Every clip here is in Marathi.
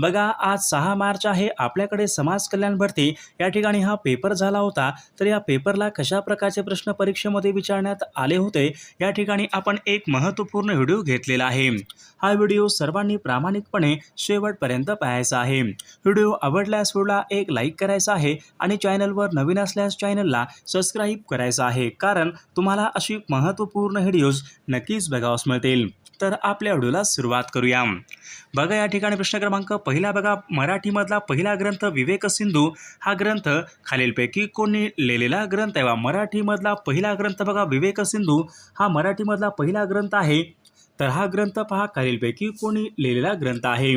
बघा आज सहा मार्च आहे. आपल्याकडे समाज कल्याण भरती. या ठिकाणी हा पेपर झाला होता. तर या पेपरला कशा प्रकारचे प्रश्न परीक्षेमध्ये विचारण्यात आले होते? या ठिकाणी आपण एक महत्त्वपूर्ण व्हिडिओ घेतलेला आहे. हा व्हिडिओ सर्वांनी प्रामाणिकपणे शेवटपर्यंत पाहायचा आहे. व्हिडिओ आवडल्यास व्हिडिओला एक लाईक करायचा आहे आणि चॅनलवर नवीन असल्यास चॅनलला सबस्क्राईब करायचा आहे. कारण तुम्हाला अशी महत्त्वपूर्ण व्हिडिओज नक्कीच बघावस मिळतील. तर आपल्या व्हिडिओला सुरुवात करूया. बघा या ठिकाणी प्रश्न क्रमांक पहिला बघा. मराठीमधला पहिला ग्रंथ विवेक सिंधू हा ग्रंथ खालीलपैकी कोणी लिहिलेला ग्रंथ आहे. वा मराठीमधला पहिला ग्रंथ बघा विवेक सिंधू हा मराठीमधला पहिला ग्रंथ आहे. तर हा ग्रंथ पहा खालीलपैकी कोणी लिहिलेला ग्रंथ आहे.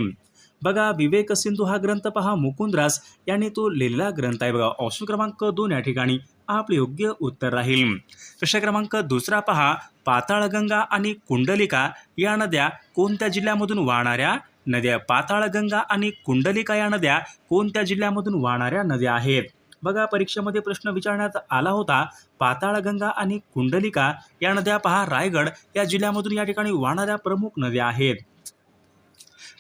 बघा विवेक सिंधू हा ग्रंथ पहा मुकुंदरास यांनी तो लिहिलेला ग्रंथ आहे. बघा ऑप्शन क्रमांक दोन या ठिकाणी आपले योग्य उत्तर राहील. प्रश्न क्रमांक दुसरा पहा पाताळगंगा आणि कुंडलिका या नद्या कोणत्या जिल्ह्यामधून वाहणाऱ्या नद्या? पाताळगंगा आणि कुंडलिका या नद्या कोणत्या जिल्ह्यामधून वाहणाऱ्या नद्या आहेत? बघा परीक्षेमध्ये प्रश्न विचारण्यात आला होता. पाताळगंगा आणि कुंडलिका या नद्या पहा रायगड या जिल्ह्यामधून या ठिकाणी वाहणाऱ्या प्रमुख नद्या आहेत.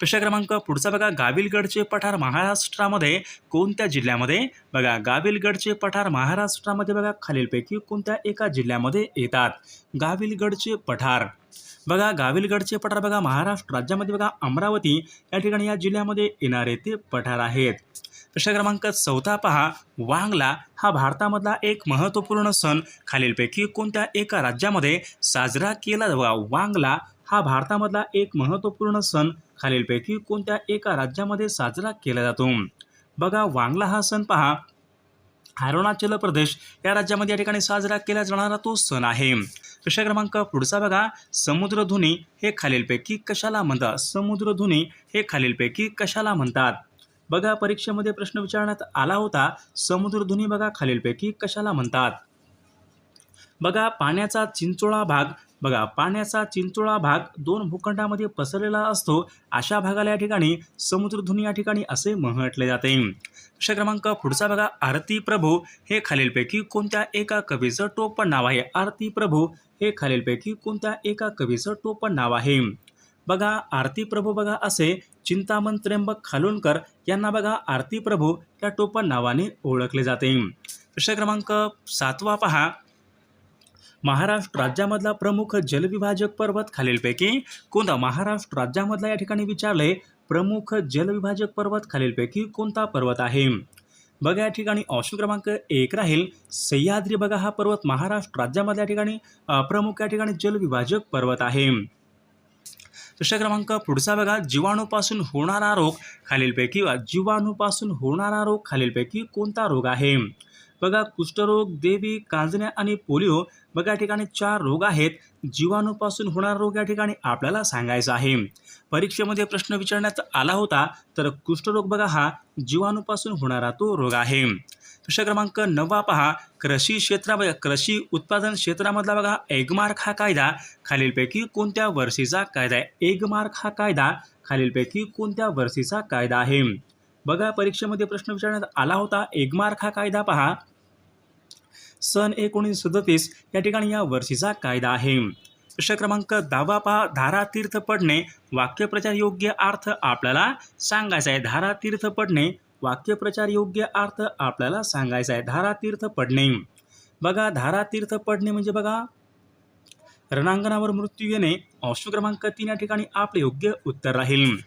प्रश्न क्रमांक पुढचा बघा गाविलगडचे पठार महाराष्ट्रामध्ये कोणत्या जिल्ह्यामध्ये? बघा गाविलगडचे पठार महाराष्ट्रामध्ये बघा खालीलपैकी कोणत्या एका जिल्ह्यामध्ये येतात? गाविलगडचे पठार. बघा गाविलगडचे पठार बघा महाराष्ट्र राज्यामध्ये बघा अमरावती या ठिकाणी या जिल्ह्यामध्ये येणारे ते पठार आहेत. प्रश्न क्रमांक चौथा पहा वांगला हा भारतामधला एक महत्त्वपूर्ण सण. खालीलपैकी कोणत्या एका राज्यामध्ये साजरा केला बघा वांगला हा भारतामधला एक महत्त्वपूर्ण सण. खालीलपैकी कोणत्या एका राज्यामध्ये साजरा केला जातो? बघा वांगला हा सण पहा. अरुणाचल प्रदेश या राज्यामध्ये या ठिकाणी साजरा केला जाणारा तो सण आहे. प्रश्न क्रमांक? पुढचा बघा. समुद्रधुनी हे खालीलपैकी कशाला म्हणतात? समुद्रधुनी हे खालीलपैकी कशाला म्हणतात? बघा परीक्षेमध्ये प्रश्न विचारण्यात आला होता. समुद्रधुनी बघा खालीलपैकी कशाला म्हणतात? बघा पाण्याचा चिंचोळा भाग बघा पाण्याचा चिंचोळा भाग दोन भूखंडामध्ये पसरलेला असतो. अशा भागाला या ठिकाणी समुद्रधुनी या ठिकाणी असे म्हटले जाते. प्रश्न क्रमांक पुढचा बघा आरती प्रभू हे खालीलपैकी कोणत्या एका कवीचं टोपण नाव आहे? आरती प्रभू हे खालीलपैकी कोणत्या एका कवीचं टोपण नाव आहे? बघा आरती प्रभू बघा असे चिंतामण त्र्यंबक खालोणकर यांना बघा आरती प्रभू या टोपण नावाने ओळखले जाते. प्रश्न क्रमांक सातवा पहा. महाराष्ट्र राज्यामधला प्रमुख जलविभाजक पर्वत खालीलपैकी कोणता? महाराष्ट्र राज्यामधला या ठिकाणी विचारले प्रमुख जलविभाजक पर्वत खालीलपैकी कोणता पर्वत आहे? बघा या ठिकाणी ऑप्शन क्रमांक एक राहील. सह्याद्री बघा हा पर्वत महाराष्ट्र राज्यामधल्या ठिकाणी प्रमुख या ठिकाणी जलविभाजक पर्वत आहे. प्रश्न क्रमांक पुढचा बघा. जीवाणूपासून होणारा रोग खालीलपैकी जीवाणूपासून होणारा रोग खालीलपैकी कोणता रोग आहे? बघा कुष्ठरोग देवी कांजण्या आणि पोलिओ बघा या ठिकाणी चार रोग आहेत. जीवाणूपासून होणार रोग या ठिकाणी आपल्याला सांगायचा आहे. परीक्षेमध्ये प्रश्न विचारण्यात आला होता तर कुष्ठरोग बघा हा जीवाणूपासून होणारा तो रोग आहे. प्रश्न क्रमांक नववा पहा. कृषी क्षेत्रा कृषी उत्पादन क्षेत्रामधला बघा एगमार्क हा कायदा. खालीलपैकी कोणत्या वर्षीचा कायदा आहे? एगमार्क हा कायदा. खालीलपैकी कोणत्या वर्षीचा कायदा आहे? बघा परीक्षेमध्ये प्रश्न विचारण्यात आला होता एगमार्क हा कायदा पहा. सन एकोणीसशे सदतीस या ठिकाणी या वर्षीचा कायदा आहे. प्रश्न क्रमांक दहावा पहा. धारा तीर्थ पडणे वाक्यप्रचार योग्य अर्थ आपल्याला सांगायचा आहे. धारा तीर्थ पडणे वाक्यप्रचार योग्य अर्थ आपल्याला सांगायचा आहे. धारा तीर्थ पडणे बघा धारा तीर्थ पडणे म्हणजे बघा रणांगणावर मृत्यू येणे ऑप्शन क्रमांक तीन या ठिकाणी आपले योग्य उत्तर राहील.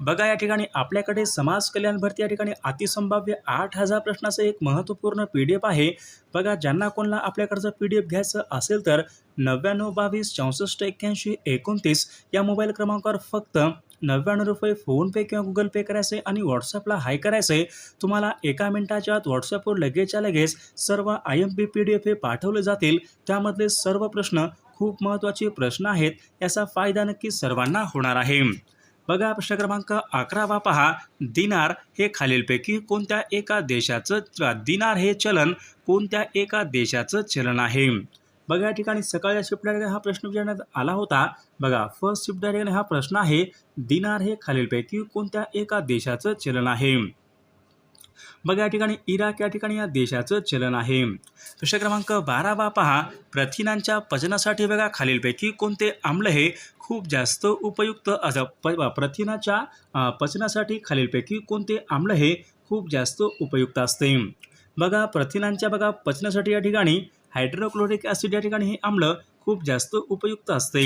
बघा या ठिकाणी आपल्याकडे समाज कल्याण भरती या ठिकाणी अतिसंभाव्य आठ हजार प्रश्नाचं एक महत्त्वपूर्ण पी डी एफ आहे. बघा ज्यांना कोणाला आपल्याकडचं पी डी एफ घ्यायचं असेल तर नव्याण्णव बावीस चौसष्ट एक्क्याऐंशी एकोणतीस या मोबाईल क्रमांकावर फक्त नव्याण्णव रुपये फोनपे किंवा गुगल पे करायचे आणि व्हॉट्सअपला हाय करायचे. तुम्हाला एका मिनिटाच्या आत व्हॉट्सअपवर लगेचच्या लगेच सर्व I M P P D F हे पाठवले जातील. त्यामधले सर्व प्रश्न खूप महत्त्वाचे प्रश्न आहेत. याचा फायदा नक्की सर्वांना होणार आहे. बघा प्रश्न क्रमांक अकरावा पहा. दिनार हे खालीलपैकी कोणत्या एका देशाचं दिनार हे चलन कोणत्या एका देशाचं चलन आहे? बघा या ठिकाणी सकाळच्या शिफ्ट हा प्रश्न विचारण्यात आला होता. बघा फर्स्ट शिफ्ट डायरेक्ट हा प्रश्न आहे. दिनार हे खालीलपैकी कोणत्या एका देशाचं चलन आहे? बघा या ठिकाणी इराक या ठिकाणी या देशाचं चलन आहे. प्रश्न क्रमांक बारावा पहा. प्रथिनांच्या पचनासाठी बघा खालीलपैकी कोणते आम्ल हे खूप जास्त उपयुक्त असं प प्रथिनाच्या पचनासाठी खालीलपैकी कोणते आम्ल हे खूप जास्त उपयुक्त असते. बघा प्रथिनांच्या बघा पचनासाठी या ठिकाणी हायड्रोक्लोरिक ॲसिड या ठिकाणी हे आम्ल खूप जास्त उपयुक्त असते.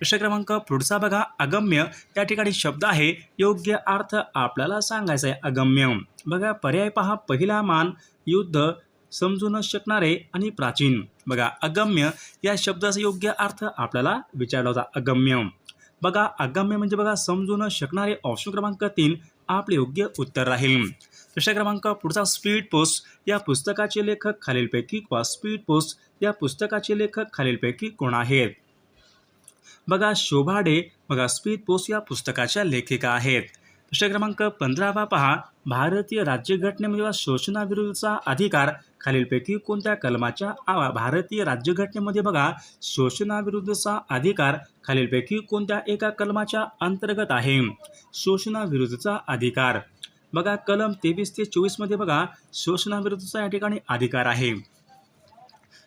प्रश्न क्रमांक पुढचा बघा अगम्य. या ठिकाणी शब्द आहे योग्य अर्थ आपल्याला सांगायचा आहे अगम्य. बघा पर्याय पहा पहिला मान युद्ध समजू न शकणारे आणि प्राचीन. बघा अगम्य या शब्दाचा योग्य अर्थ आपल्याला विचारला होता अगम्य. बघा अगम्य म्हणजे बघा समजू न शकणारे ऑप्शन क्रमांक तीन आपले योग्य उत्तर राहील. प्रश्न क्रमांक पुढचा स्पीड पोस्ट. या पुस्तकाचे लेखक खालीलपैकी किंवा स्पीड पोस्ट या पुस्तकाचे लेखक खालीलपैकी कोण आहेत? बघा शोभाडे बघा स्पीड पोस्ट या पुस्तकाच्या लेखिका आहेत. प्रश्न क्रमांक पंधरावा पहा. भारतीय राज्यघटनेमध्ये शोषणाविरुद्धचा अधिकार खालीलपैकी कोणत्या कलमाच्या आवा भारतीय राज्यघटनेमध्ये बघा. शोषणाविरुद्धचा अधिकार खालीलपैकी कोणत्या एका कलमाच्या अंतर्गत आहे? शोषणाविरुद्धचा अधिकार. बघा कलम तेवीस ते चोवीसमध्ये बघा. शोषणाविरुद्धचा या ठिकाणी अधिकार आहे.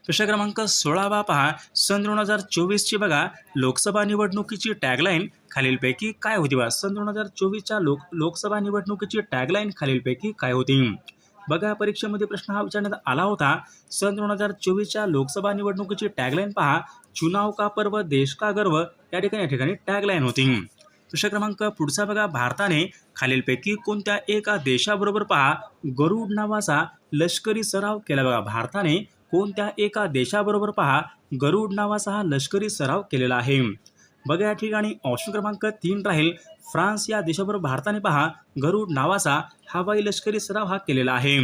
प्रश्न क्रमांक सोळावा पहा. सन दोन हजार चोवीसची बघा. लोकसभा निवडणुकीची टॅगलाईन खालीलपैकी काय होती बघा? सन दोन हजार चोवीसच्या लोक लोकसभा निवडणुकीची टॅगलाईन खालीलपैकी काय होती? बघा परीक्षेमध्ये प्रश्न हा विचारण्यात आला होता. सन दोन हजार चोवीसच्या लोकसभा निवडणुकीची टॅगलाईन पहा. चुनाव का पर्व देश का गर्व? या ठिकाणी या ठिकाणी टॅगलाईन होती. प्रश्न क्रमांक पुढचा बघा. भारताने खालीलपैकी कोणत्या एका देशाबरोबर पहा. गरुड नावाचा लष्करी सराव केला बघा. भारताने कोणत्या एका देशाबरोबर पहा गरुड नावाचा हा लष्करी सराव केलेला आहे. बघा या ठिकाणी ऑप्शन क्रमांक तीन राहील. फ्रान्स या देशाबरोबर भारताने पहा गरुड नावाचा हवाई लष्करी सराव हा केलेला आहे.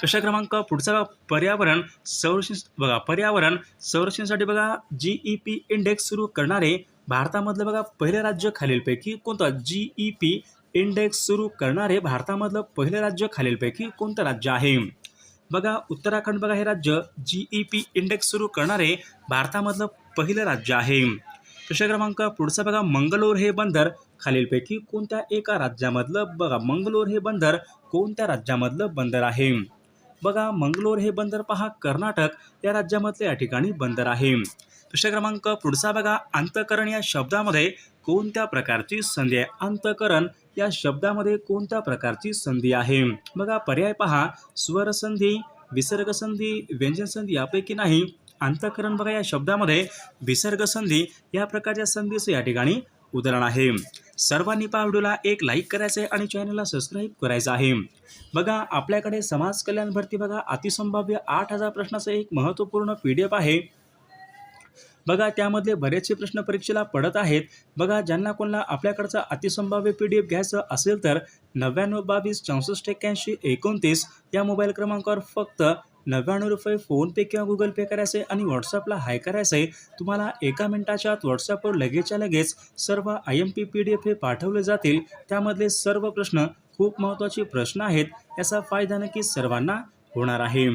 प्रश्न क्रमांक? पुढचा पर्यावरण संरक्षण बघा पर्यावरण संरक्षणासाठी बघा जी ई पी इंडेक्स सुरू करणारे भारतामधलं बघा पहिलं राज्य खालीलपैकी कोणतं? जी ई पी इंडेक्स सुरू करणारे भारतामधलं पहिलं राज्य खालीलपैकी कोणतं राज्य आहे? बघा उत्तराखंड बघा हे राज्य जी ई पी इंडेक्स सुरू करणारे भारतामधलं पहिलं राज्य आहे. प्रश्न क्रमांक पुढचा बघा मंगलोर हे बंदर खालीलपैकी कोणत्या एका राज्यामधलं बघा मंगलोर हे बंदर कोणत्या राज्यामधलं बंदर आहे? बघा मंगलोर हे बंदर पहा कर्नाटक या राज्यामधले या ठिकाणी बंदर आहे. प्रश्न क्रमांक पुढचा बघा अंतकरण या शब्दामध्ये कोणत्या प्रकारची संधी आहे? अंतकरण या शब्दामध्ये कोणत्या प्रकारची संधी आहे? बघा पर्याय पहा स्वर संधी विसर्ग संधी व्यंजन संधी यापैकी नाही. अंतकरण बघा या शब्दामध्ये विसर्ग संधी या प्रकारच्या संधीचं या ठिकाणी उदाहरण आहे. सर्वांनी पहा व्हिडिओला एक लाईक करायचं आहे आणि चॅनलला सबस्क्राईब करायचं आहे. बघा आपल्याकडे समाज कल्याण भरती बघा अतिसंभाव्य आठ हजार प्रश्नाचं एक महत्त्वपूर्ण पी डी एफ आहे. बघा त्यामधले बरेचसे प्रश्न परीक्षेला पडत आहेत. बघा ज्यांना कोणाला आपल्याकडचा अतिसंभाव्य पी डी एफ घ्यायचं असेल तर नव्याण्णव बावीस चौसष्ट एक्क्याऐंशी एकोणतीस या मोबाईल क्रमांकावर फक्त नव्याण्णव रुपये फोनपे किंवा गुगल पे करायचे आणि व्हॉट्सअपला हाय करायचे तुम्हाला एका मिनिटाच्या आत व्हॉट्सअपवर लगेचच्या लगेच सर्व I M P P D F हे पाठवले जातील. त्यामधले सर्व प्रश्न खूप महत्त्वाचे प्रश्न आहेत याचा फायदा नक्की सर्वांना होणार आहे.